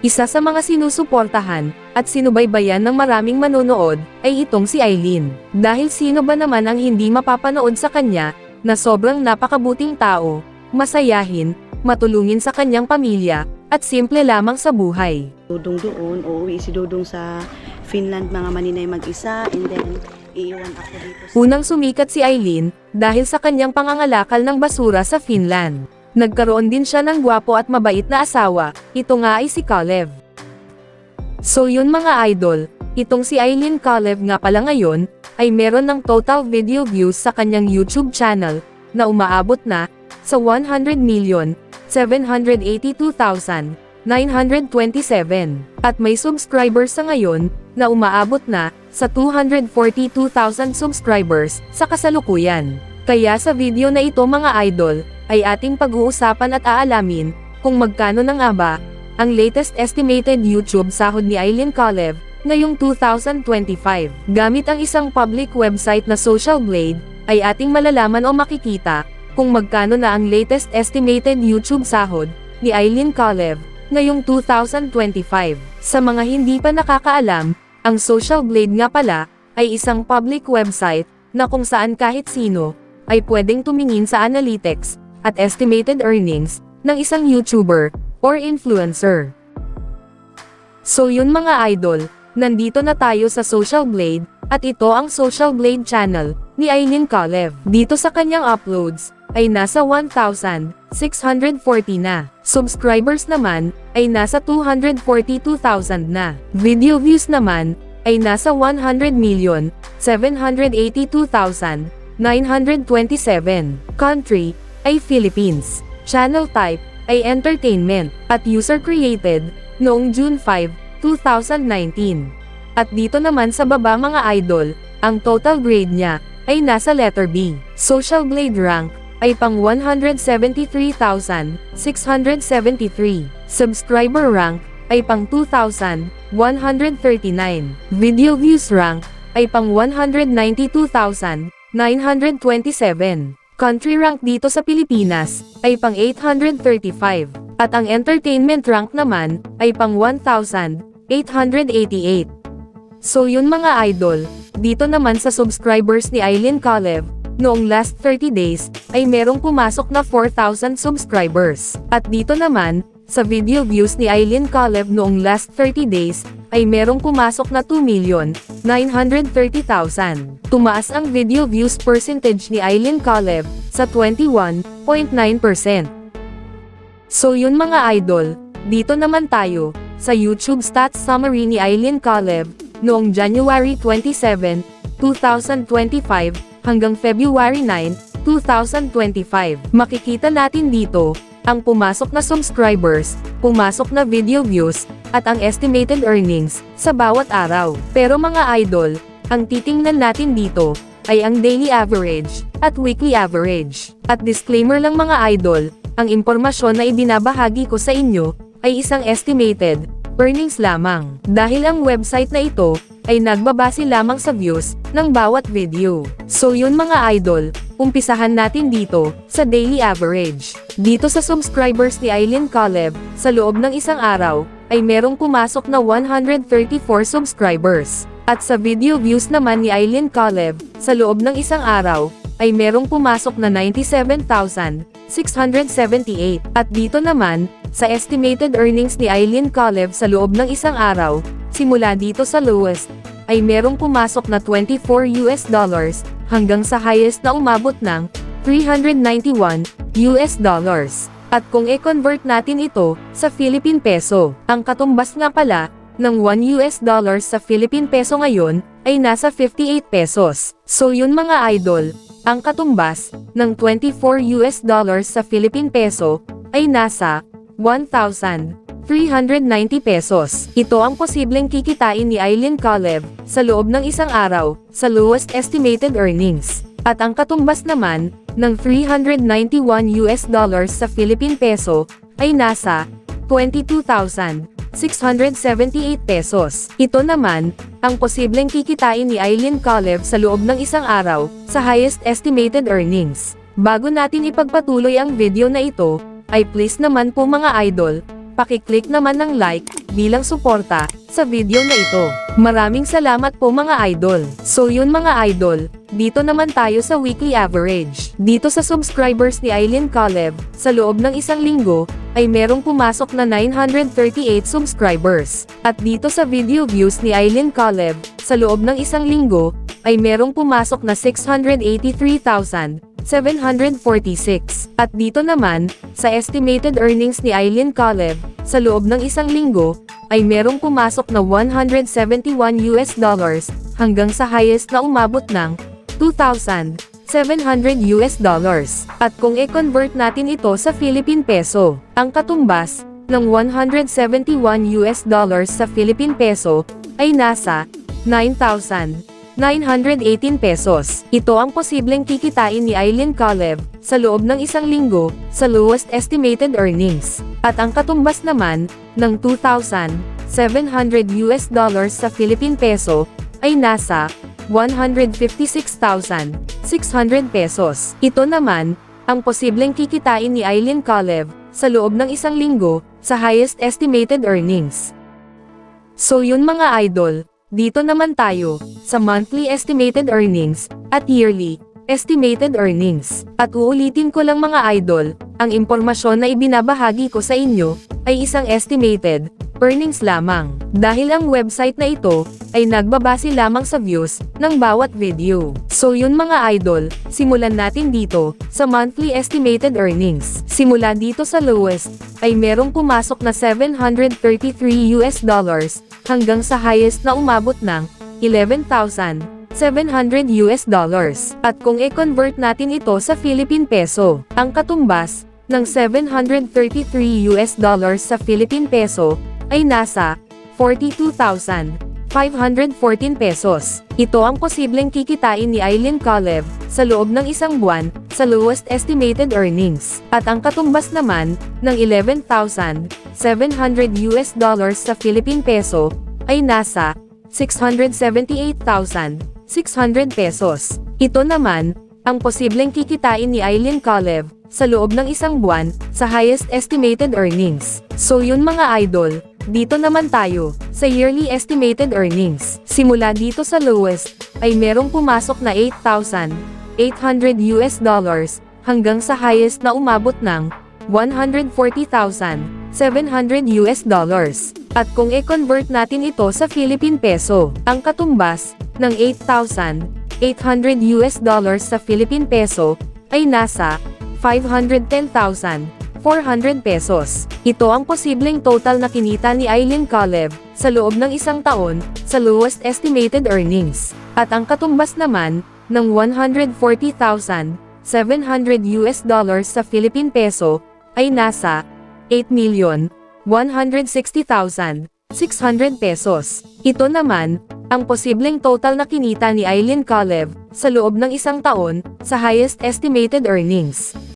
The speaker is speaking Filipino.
Isa sa mga sinusuportahan, at sinubaybayan ng maraming manonood, ay itong si Eileen. Dahil sino ba naman ang hindi mapapanood sa kanya, na sobrang napakabuting tao, masayahin, matulungin sa kanyang pamilya, at simple lamang sa buhay. Dudong doon, uuwi si Dudong sa Finland mga maninay mag-isa and then iiwan ako dito Unang sumikat si Eileen, dahil sa kanyang pangangalakal ng basura sa Finland. Nagkaroon din siya ng gwapo at mabait na asawa, ito nga ay si Kalev. So yun mga idol, itong si Eileen Kalev nga pala ngayon, ay meron ng total video views sa kanyang YouTube channel, na umaabot na, sa 100 million, 782,927, at may subscribers sa ngayon, na umaabot na, sa 242,000 subscribers, sa kasalukuyan. Kaya sa video na ito mga idol, ay ating pag-uusapan at aalamin, kung magkano na nga ba, ang latest estimated YouTube sahod ni Eileen Kalev, ngayong 2025. Gamit ang isang public website na Social Blade, ay ating malalaman o makikita, kung magkano na ang latest estimated YouTube sahod, ni Eileen Kalev, ngayong 2025. Sa mga hindi pa nakakaalam, ang Social Blade nga pala, ay isang public website, na kung saan kahit sino, ay pwedeng tumingin sa analytics, at estimated earnings, ng isang YouTuber, or influencer. So yun mga idol, nandito na tayo sa Social Blade, at ito ang Social Blade channel, ni Aileen Kalev. Dito sa kanyang uploads, ay nasa 1,640 na. Subscribers naman, ay nasa 242,000 na. Video views naman, ay nasa 100 million, 782,927. Country, ay Philippines. Channel type, ay entertainment, at user-created, noong June 5, 2019. At dito naman sa baba mga idol, ang total grade niya, ay nasa letter B. Social Blade rank, ay pang 173,673. Subscriber rank, ay pang 2,139. Video views rank, ay pang 192,927. Country rank dito sa Pilipinas, ay pang 835, at ang entertainment rank naman, ay pang 1,888. So yun mga idol, dito naman sa subscribers ni Eileen Kalev, noong last 30 days, ay merong pumasok na 4,000 subscribers. At dito naman, sa video views ni Eileen Kalev noong last 30 days, ay merong pumasok na 2,930,000. Tumaas ang video views percentage ni Eileen Kalev, sa 21.9%. So yun mga idol, dito naman tayo, sa YouTube stats summary ni Eileen Kalev, noong January 27, 2025, hanggang February 9, 2025. Makikita natin dito, ang pumasok na subscribers, pumasok na video views, at ang estimated earnings, sa bawat araw. Pero mga idol, ang titingnan natin dito, ay ang daily average, at weekly average. At disclaimer lang mga idol, ang impormasyon na ibinabahagi ko sa inyo, ay isang estimated, earnings lamang. Dahil ang website na ito, ay nagbabase lamang sa views, ng bawat video. So yun mga idol, umpisahan natin dito, sa daily average. Dito sa subscribers ni Eileen Kalev, sa loob ng isang araw, ay merong pumasok na 134 subscribers. At sa video views naman ni Eileen Kalev, sa loob ng isang araw, ay merong pumasok na 97,678. At dito naman, sa estimated earnings ni Eileen Kalev sa loob ng isang araw, simula dito sa lowest, ay merong pumasok na 24 US dollars, hanggang sa highest na umabot ng 391 US dollars. At kung i-convert natin ito sa Philippine peso, ang katumbas nga pala ng 1 US dollars sa Philippine peso ngayon ay nasa 58 pesos. So yun mga idol, ang katumbas ng 24 US dollars sa Philippine peso ay nasa 1,390 pesos. Ito ang posibleng kikitain ni Eileen Kalev sa loob ng isang araw sa lowest estimated earnings. At ang katumbas naman ng 391 US dollars sa Philippine peso ay nasa 22,678 pesos. Ito naman, ang posibleng kikitain ni Eileen Kalev sa loob ng isang araw, sa highest estimated earnings. Bago natin ipagpatuloy ang video na ito, ay please naman po mga idol, pakiclick naman ng like, bilang suporta, sa video na ito. Maraming salamat po mga idol. So yun mga idol, dito naman tayo sa weekly average. Dito sa subscribers ni Aileen Caleb, sa loob ng isang linggo, ay merong pumasok na 938 subscribers. At dito sa video views ni Aileen Caleb, sa loob ng isang linggo, ay merong pumasok na 683,746. At dito naman, sa estimated earnings ni Aileen Caleb, sa loob ng isang linggo, ay merong pumasok na 171 US dollars, hanggang sa highest na umabot ng 2,700 US dollars. At kung i-convert natin ito sa Philippine Peso, ang katumbas ng 171 US dollars sa Philippine Peso ay nasa 9,918 pesos. Ito ang posibleng kikitain ni Aileen Caleb sa loob ng isang linggo sa lowest estimated earnings. At ang katumbas naman ng 2,700 US dollars sa Philippine Peso ay nasa 156,600 pesos. Ito naman, ang posibleng kikitain ni Aileen Caleb sa loob ng isang linggo sa highest estimated earnings. So yun mga idol, dito naman tayo sa monthly estimated earnings at yearly estimated earnings. At uulitin ko lang mga idol, ang impormasyon na ibinabahagi ko sa inyo ay isang estimated earnings lamang. Dahil ang website na ito ay nagbabase lamang sa views ng bawat video. So yun mga idol, simulan natin dito sa monthly estimated earnings. Simula dito sa lowest ay merong pumasok na 733 US dollars hanggang sa highest na umabot ng 11,700 US dollars. At kung i-convert natin ito sa Philippine Peso, ang katumbas ng 733 US dollars sa Philippine Peso ay nasa 42,514 pesos. Ito ang posibleng kikitain ni Aileen Caleb sa loob ng isang buwan sa lowest estimated earnings. At ang katumbas naman ng 11,700 US dollars sa Philippine Peso ay nasa 678,600 pesos. Ito naman, ang posibleng kikitain ni Aileen Caleb sa loob ng isang buwan sa highest estimated earnings. So yun mga idol, dito naman tayo sa yearly estimated earnings. Simula dito sa lowest ay merong pumasok na 8,800 US dollars hanggang sa highest na umabot ng 140,700 US dollars. At kung i-convert natin ito sa Philippine Peso, ang katumbas ng 8,800 US dollars sa Philippine Peso ay nasa 510,400 pesos. Ito ang posibleng total na kinita ni Aileen Caleb sa loob ng isang taon sa lowest estimated earnings. At ang katumbas naman ng 140,700 US dollars sa Philippine Peso ay nasa 8,160,600 pesos. Ito naman, ang posibleng total na kinita ni Aileen Caleb sa loob ng isang taon sa highest estimated earnings.